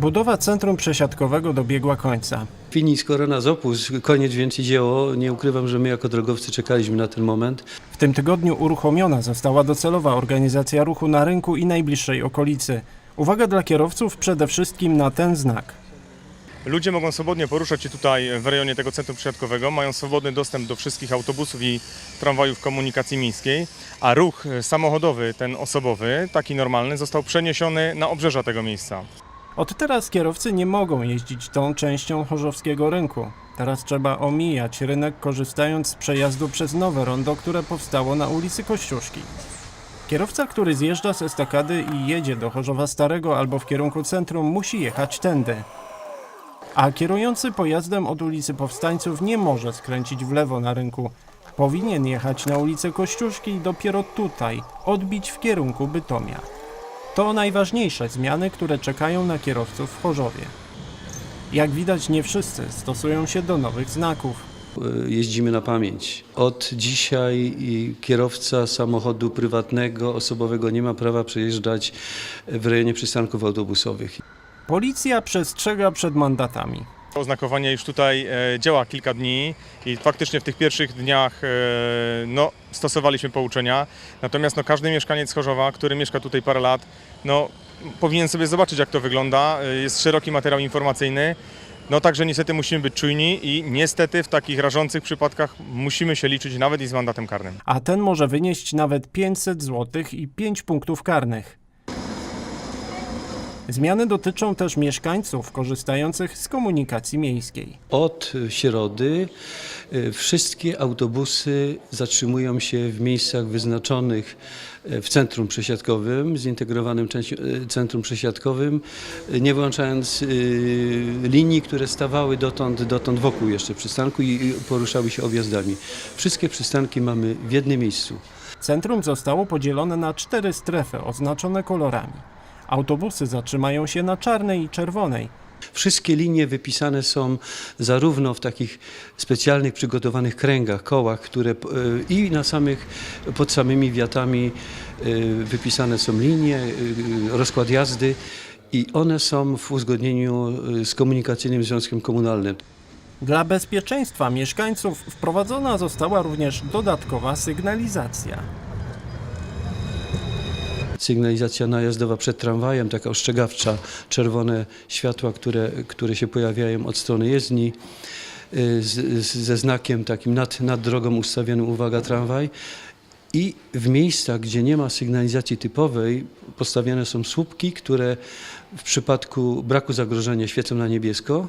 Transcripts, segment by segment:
Budowa centrum przesiadkowego dobiegła końca. Fini skoro nas opósł, koniec więcej dzieło. Nie ukrywam, że my jako drogowcy czekaliśmy na ten moment. W tym tygodniu uruchomiona została docelowa organizacja ruchu na rynku i najbliższej okolicy. Uwaga dla kierowców przede wszystkim na ten znak. Ludzie mogą swobodnie poruszać się tutaj w rejonie tego centrum przesiadkowego, mają swobodny dostęp do wszystkich autobusów i tramwajów komunikacji miejskiej, a ruch samochodowy, ten osobowy, taki normalny, został przeniesiony na obrzeża tego miejsca. Od teraz kierowcy nie mogą jeździć tą częścią chorzowskiego rynku. Teraz trzeba omijać rynek korzystając z przejazdu przez nowe rondo, które powstało na ulicy Kościuszki. Kierowca, który zjeżdża z estakady i jedzie do Chorzowa Starego albo w kierunku centrum, musi jechać tędy. A kierujący pojazdem od ulicy Powstańców nie może skręcić w lewo na rynku. Powinien jechać na ulicę Kościuszki i dopiero tutaj odbić w kierunku Bytomia. To najważniejsze zmiany, które czekają na kierowców w Chorzowie. Jak widać, nie wszyscy stosują się do nowych znaków. E, Jeździmy na pamięć. Od dzisiaj kierowca samochodu prywatnego, osobowego nie ma prawa przejeżdżać w rejonie przystanków autobusowych. Policja przestrzega przed mandatami. Oznakowanie już tutaj e, działa kilka dni i faktycznie w tych pierwszych dniach e, no, stosowaliśmy pouczenia. Natomiast no, każdy mieszkaniec Chorzowa, który mieszka tutaj parę lat, no, powinien sobie zobaczyć jak to wygląda. E, Jest szeroki materiał informacyjny. No także niestety musimy być czujni i niestety w takich rażących przypadkach musimy się liczyć nawet i z mandatem karnym. A ten może wynieść nawet 500 zł i 5 punktów karnych. Zmiany dotyczą też mieszkańców korzystających z komunikacji miejskiej. Od środy e, wszystkie autobusy zatrzymują się w miejscach wyznaczonych e, w centrum przesiadkowym, zintegrowanym e, centrum przesiadkowym, nie wyłączając e, linii, które stawały dotąd, dotąd wokół jeszcze przystanku i poruszały się objazdami. Wszystkie przystanki mamy w jednym miejscu. Centrum zostało podzielone na cztery strefy oznaczone kolorami. Autobusy zatrzymają się na czarnej i czerwonej. Wszystkie linie wypisane są zarówno w takich specjalnych przygotowanych kręgach, kołach, które e, i na samych, pod samymi wiatami e, wypisane są linie, e, rozkład jazdy i one są w uzgodnieniu z Komunikacyjnym Związkiem Komunalnym. Dla bezpieczeństwa mieszkańców wprowadzona została również dodatkowa sygnalizacja. Sygnalizacja najazdowa przed tramwajem, taka ostrzegawcza, czerwone światła, które, które się pojawiają od strony jezdni, y, z, z, ze znakiem takim nad, nad drogą ustawionym uwaga tramwaj. I w miejscach, gdzie nie ma sygnalizacji typowej, postawione są słupki, które w przypadku braku zagrożenia świecą na niebiesko.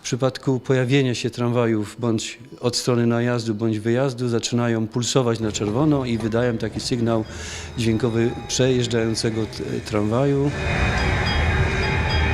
W przypadku pojawienia się tramwajów bądź od strony najazdu bądź wyjazdu zaczynają pulsować na czerwono i wydają taki sygnał dźwiękowy przejeżdżającego tramwaju.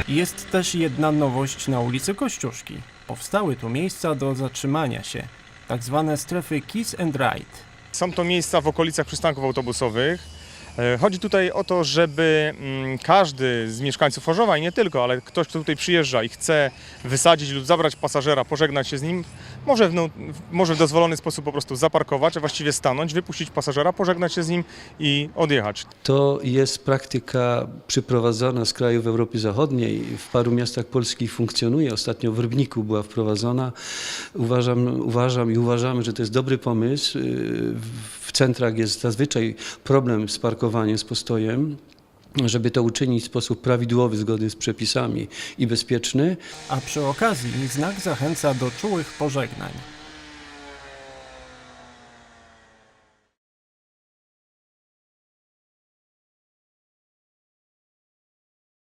Jest też jedna nowość na ulicy Kościuszki. Powstały tu miejsca do zatrzymania się, tak zwane strefy Kiss and Ride. Są to miejsca w okolicach przystanków autobusowych. E, Chodzi tutaj o to, żeby mm, każdy z mieszkańców Chorzowa i nie tylko, ale ktoś, kto tutaj przyjeżdża i chce wysadzić lub zabrać pasażera, pożegnać się z nim, może w, no, może w dozwolony sposób po prostu zaparkować, a właściwie stanąć, wypuścić pasażera, pożegnać się z nim i odjechać. To jest praktyka przyprowadzona z krajów Europy Zachodniej. W paru miastach polskich funkcjonuje. Ostatnio w Rybniku była wprowadzona. Uważam, uważam i uważamy, że to jest dobry pomysł. Yy, W centrach jest zazwyczaj problem z parkowaniem, z postojem. Żeby to uczynić w sposób prawidłowy, zgodny z przepisami i bezpieczny, A przy okazji znak zachęca do czułych pożegnań.